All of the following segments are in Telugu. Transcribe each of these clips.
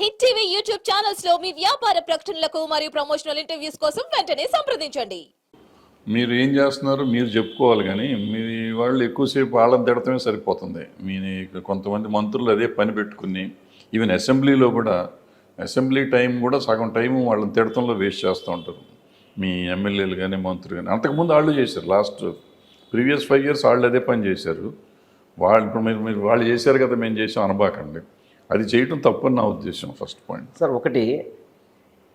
హిట్ టీవీ యూట్యూబ్ ఛానల్స్లో మీ వ్యాపార ప్రకటనలకు మరియు ప్రమోషనల్ ఇంటర్వ్యూస్ కోసం వెంటనే సంప్రదించండి. మీరు ఏం చేస్తున్నారు మీరు చెప్పుకోవాలి కానీ మీ వాళ్ళు ఎక్కువసేపు వాళ్ళని తిడతమే సరిపోతుంది. మీ కొంతమంది మంత్రులు అదే పని పెట్టుకుని ఈవెన్ అసెంబ్లీలో కూడా అసెంబ్లీ టైం కూడా సగం టైం వాళ్ళని తిడతంలో వేస్ట్ చేస్తూ ఉంటారు. మీ ఎమ్మెల్యేలు కానీ మంత్రులు కానీ అంతకుముందు వాళ్ళు చేశారు. లాస్ట్ ప్రీవియస్ ఫైవ్ ఇయర్స్ వాళ్ళు అదే పని చేశారు. వాళ్ళు ఇప్పుడు మీరు మీరు వాళ్ళు చేశారు కదా మేము చేసాం అనబాకండి. అది చేయటం తప్పని నా ఉద్దేశం ఫస్ట్ పాయింట్ సార్ ఒకటి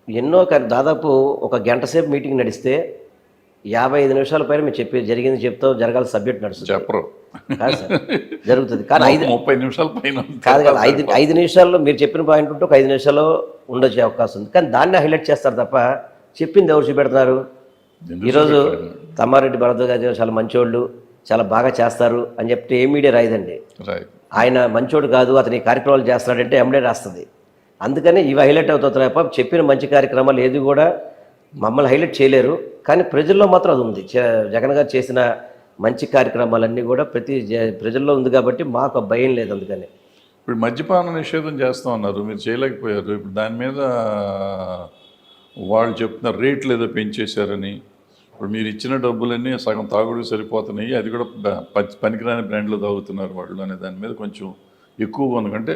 ఎన్నో దాదాపు ఒక గంట సేపు మీటింగ్ నడిస్తే యాభై ఐదు నిమిషాల పైన మీరు చెప్పి జరిగింది చెప్తావు జరగాలి సబ్జెక్ట్ నడుస్తుంది. చెప్పరు. కాదు సార్ జరుగుతుంది. కానీ ఐదు ముప్పై నిమిషాల పైన కాదు కాదు ఐదు ఐదు నిమిషాల్లో మీరు చెప్పిన పాయింట్ ఉంటే ఒక ఐదు నిమిషాల్లో ఉండొచ్చే అవకాశం ఉంది. కానీ దాన్ని హైలైట్ చేస్తారు తప్ప చెప్పింది ఎవరు చూపెడుతున్నారు ఎందుకు ఈరోజు? తమ్మారెడ్డి భరద్వాజ్ గారు చాలా మంచోళ్ళు. చాలా బాగా చేస్తారు అని చెప్తే ఏ మీడియా రాయదండి. ఆయన మంచోడు కాదు అతని కార్యక్రమాలు చేస్తున్నాడంటే ఎండే రాస్తుంది. అందుకని ఇవి హైలైట్ అవుతున్నాయి తప్ప చెప్పిన మంచి కార్యక్రమాలు ఏది కూడా మమ్మల్ని హైలైట్ చేయలేరు. కానీ ప్రజల్లో మాత్రం అది ఉంది. జగన్ గారు చేసిన మంచి కార్యక్రమాలన్నీ కూడా ప్రతి ప్రజల్లో ఉంది కాబట్టి మాకు భయం లేదు అందుకని. ఇప్పుడు మద్యపాన నిషేధం చేస్తా ఉన్నారు. మీరు చేయలేకపోయారు. ఇప్పుడు దాని మీద వాళ్ళు చెప్తున్నారు రేట్లు ఏదో పెంచేశారని ఇప్పుడు మీరు ఇచ్చిన డబ్బులన్నీ సగం తాగుడు సరిపోతున్నాయి. అది కూడా పనికిరాని బ్రాండ్లో తాగుతున్నారు వాళ్ళు అనే దాని మీద కొంచెం ఎక్కువగా ఉంది. అంటే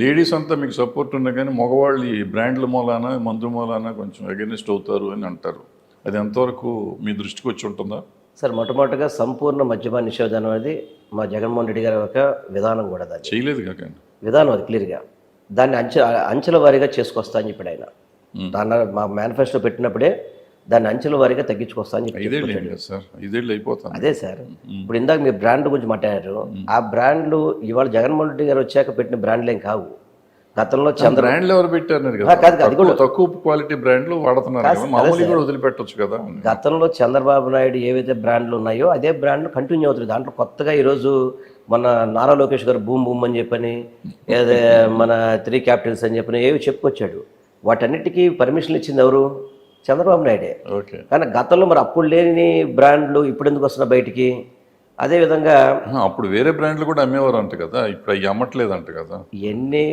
లేడీస్ అంతా మీకు సపోర్ట్ ఉన్నా కానీ మగవాళ్ళు ఈ బ్రాండ్ల మూలాన మందు మూలాన కొంచెం అగెనిస్ట్ అవుతారు అని అంటారు. అది ఎంతవరకు మీ దృష్టికి వచ్చి ఉంటుందా? సార్ మొట్టమొదటిగా సంపూర్ణ మద్యపాన నిషేధం అనేది మా జగన్మోహన్ రెడ్డి గారి యొక్క విధానం కూడా దాన్ని. చేయలేదు కాకండి విధానం అది క్లియర్గా. దాన్ని అంచె అంచెల వారీగా చేసుకొస్తా అని చెప్పాడు ఆయన. దాన్ని మా మేనిఫెస్టో పెట్టినప్పుడే దాన్ని అంచెల వారీగా తగ్గించుకొస్తా అని చెప్పి అదే సార్. ఇప్పుడు ఇందాక మీరు బ్రాండ్ గురించి మాట్లాడారు. ఆ బ్రాండ్లు ఇవాళ జగన్మోహన్ రెడ్డి గారు వచ్చాక పెట్టిన బ్రాండ్లు ఏం కావు. గతంలో చంద్ర బ్రాండ్లు ఎవరు పెట్టారు తక్కువ క్వాలిటీ బ్రాండ్లు వాడుతున్నారు కదా. మామూలు కూడా వదిలిపెట్టొచ్చు కదా గతంలో చంద్రబాబు నాయుడు ఏవైతే బ్రాండ్లు ఉన్నాయో అదే బ్రాండ్లు కంటిన్యూ అవుతుంది దాంట్లో కొత్తగా ఈరోజు మన నారా లోకేష్ గారు బూమ్ బూమ్ అని చెప్పని మన త్రీ క్యాపిటల్స్ అని చెప్పని ఏవి చెప్పుకొచ్చాడు. వాటన్నిటికీ పర్మిషన్ ఇచ్చింది ఎవరు? చంద్రబాబు నాయుడే. కానీ గతంలో మరి అప్పుడు లేని బ్రాండ్లు ఇప్పుడు ఎందుకు వస్తున్నాయి బయటికి? అదేవిధంగా అప్పుడు వేరే బ్రాండ్లు కూడా అమ్మేవారు అంట కదా ఇప్పుడు అవి అమ్మట్లేదు అంట కదా. ఎన్ని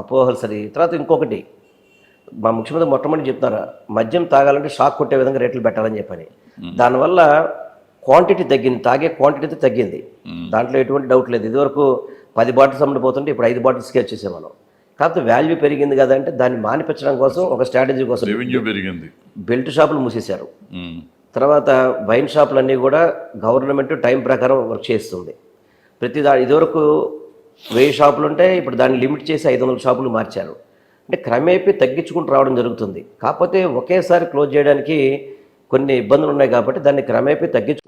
అపోహలు సరి. తర్వాత ఇంకొకటి మా ముఖ్యమంత్రి మొట్టమొదటి చెప్తున్నారు మద్యం తాగాలంటే షాక్ కొట్టే విధంగా రేట్లు పెట్టాలని చెప్పని. దానివల్ల క్వాంటిటీ తగ్గింది తాగే క్వాంటిటీ తగ్గింది. దాంట్లో ఎటువంటి డౌట్ లేదు. ఇదివరకు పది బాటిల్స్ అమ్ముడిపోతుంటే ఇప్పుడు ఐదు బాటిల్స్కి వచ్చేసాం మనం కాకపోతే వాల్యూ పెరిగింది కదా అంటే దాన్ని మానిపించడం కోసం ఒక స్ట్రాటజీ కోసం రెవెన్యూ పెరిగింది. బెల్ట్ షాపులు మూసేశారు. తర్వాత వైన్ షాపులన్నీ కూడా గవర్నమెంట్ టైం ప్రకారం వర్క్ చేస్తుంది. ప్రతి దా ఇదివరకు వెయ్యి షాపులు ఉంటే ఇప్పుడు దాన్ని లిమిట్ చేసి ఐదు వందల షాపులు మార్చారు. అంటే క్రమేపీ తగ్గించుకుంటూ రావడం జరుగుతుంది. కాకపోతే ఒకేసారి క్లోజ్ చేయడానికి కొన్ని ఇబ్బందులు ఉన్నాయి కాబట్టి దాన్ని క్రమేపీ తగ్గించు